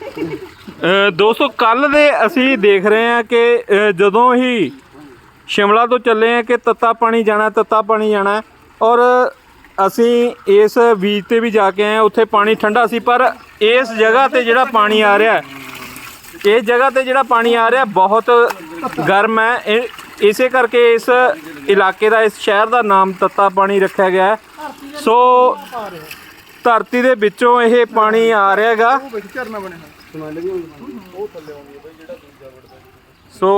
ਅ, ਦੋਸਤੋ ਕੱਲ ਦੇ ਅਸੀਂ ਦੇਖ ਰਹੇ ਹਾਂ ਕਿ ਜਦੋਂ ਹੀ ਸ਼ਿਮਲਾ ਤੋਂ ਚੱਲੇ ਆ ਕਿ ਤੱਤਾ ਪਾਣੀ ਜਾਣਾ ਤੱਤਾ ਪਾਣੀ ਜਾਣਾ ਔਰ ਅਸੀਂ ਇਸ ਬੀਚ ਤੇ ਵੀ ਜਾ ਕੇ ਆਏ ਉੱਥੇ ਪਾਣੀ ਠੰਡਾ ਸੀ ਪਰ ਇਸ ਜਗ੍ਹਾ ਤੇ ਜਿਹੜਾ ਪਾਣੀ ਆ ਰਿਹਾ ਇਸ ਜਗ੍ਹਾ ਤੇ ਜਿਹੜਾ ਪਾਣੀ ਆ ਰਿਹਾ ਬਹੁਤ ਗਰਮ ਹੈ। ਇਹ- ਇਸੇ ਕਰਕੇ ਇਸ ਇਲਾਕੇ ਦਾ ਇਸ ਸ਼ਹਿਰ ਦਾ ਨਾਮ ਤੱਤਾ ਪਾਣੀ ਰੱਖਿਆ ਗਿਆ ਸੋ ਧਰਤੀ ਦੇ ਵਿੱਚੋਂ ਇਹ ਪਾਣੀ ਆ ਰਿਹਾ ਹੈਗਾ ਸੋ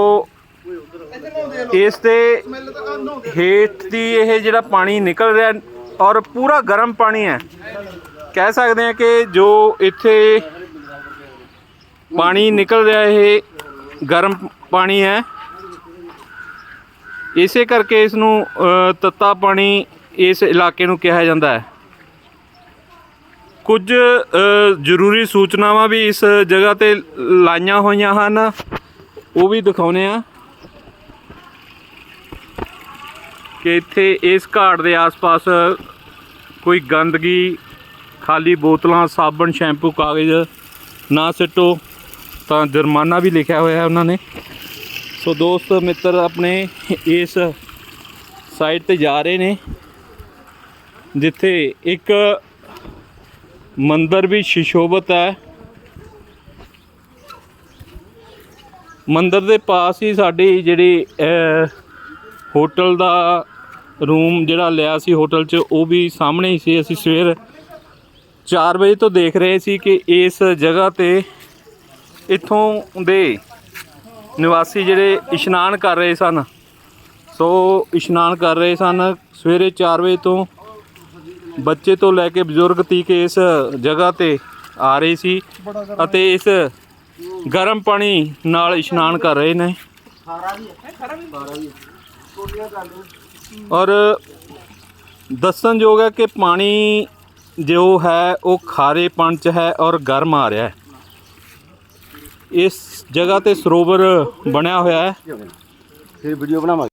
ਇਸ ਦੇ ਹੇਠ ਦੀ ਇਹ ਜਿਹੜਾ ਪਾਣੀ ਨਿਕਲ ਰਿਹਾ ਔਰ ਪੂਰਾ ਗਰਮ ਪਾਣੀ ਹੈ। ਕਹਿ ਸਕਦੇ ਹਾਂ ਕਿ ਜੋ ਇੱਥੇ ਪਾਣੀ ਨਿਕਲ ਰਿਹਾ, ਇਹ ਗਰਮ ਪਾਣੀ ਹੈ। ਇਸੇ ਕਰਕੇ ਇਸ ਨੂੰ ਤੱਤਾ ਪਾਣੀ ਇਸ ਇਲਾਕੇ ਨੂੰ ਕਿਹਾ ਜਾਂਦਾ ਹੈ। ਕੁਝ ਜ਼ਰੂਰੀ ਸੂਚਨਾਵਾਂ ਵੀ ਇਸ ਜਗ੍ਹਾ ਤੇ ਲਾਈਆਂ ਹੋਈਆਂ ਹਨ। ਉਹ ਵੀ ਦਿਖਾਉਨੇ ਆ ਕਿ ਇੱਥੇ ਇਸ ਘਾਟ ਦੇ ਆਸ-ਪਾਸ ਕੋਈ ਗੰਦਗੀ, ਖਾਲੀ ਬੋਤਲਾਂ, ਸਾਬਣ, ਸ਼ੈਂਪੂ, ਕਾਗਜ਼ ਨਾ ਸਿੱਟੋ, ਤਾਂ ਜੁਰਮਾਨਾ ਵੀ ਲਿਖਿਆ ਹੋਇਆ ਹੈ ਉਹਨਾਂ ਨੇ। ਸੋ ਦੋਸਤ, ਮਿੱਤਰ ਆਪਣੇ ਇਸ ਸਾਈਡ ਤੇ ਜਾ ਰਹੇ ਨੇ, ਜਿੱਥੇ ਇੱਕ ਮੰਦਰ ਵੀ ਸ਼ਿਸ਼ੋਭਤ ਹੈ। ਮੰਦਰ ਦੇ ਪਾਸ ਹੀ ਸਾਡੀ ਜਿਹੜੀ ਹੋਟਲ ਦਾ ਰੂਮ ਜਿਹੜਾ ਲਿਆ ਸੀ ਹੋਟਲ 'ਚ, ਉਹ ਵੀ ਸਾਹਮਣੇ ਹੀ ਸੀ। ਅਸੀਂ ਸਵੇਰ 4 ਵਜੇ ਤੋਂ ਦੇਖ ਰਹੇ ਸੀ ਕਿ ਇਸ ਜਗ੍ਹਾ ਤੇ ਇੱਥੋਂ ਦੇ ਨਿਵਾਸੀ ਜਿਹੜੇ ਇਸ਼ਨਾਨ ਕਰ ਰਹੇ ਸਨ। ਸੋ ਇਸ਼ਨਾਨ ਕਰ ਰਹੇ ਸਨ। ਸਵੇਰੇ 4 ਵਜੇ ਤੋਂ ਬੱਚੇ ਤੋਂ ਲੈ ਕੇ ਬਜ਼ੁਰਗ ਤੀਕ ਇਸ ਜਗ੍ਹਾ ਤੇ ਆ ਰਹੇ ਸੀ ਅਤੇ ਇਸ ਗਰਮ ਪਾਣੀ ਨਾਲ ਇਸ਼ਨਾਨ ਕਰ ਰਹੇ ਨੇ। ਔਰ ਦੱਸਣਯੋਗ ਹੈ ਕਿ ਪਾਣੀ ਜੋ ਹੈ, ਉਹ ਖਾਰੇ ਪੰਚ ਹੈ ਔਰ ਗਰਮ ਆ ਰਿਹਾ ਹੈ। ਇਸ ਜਗ੍ਹਾ ਤੇ ਸਰੋਵਰ ਬਣਿਆ ਹੋਇਆ ਹੈ। ਫਿਰ ਵੀਡੀਓ ਬਣਾਵਾਂਗੇ।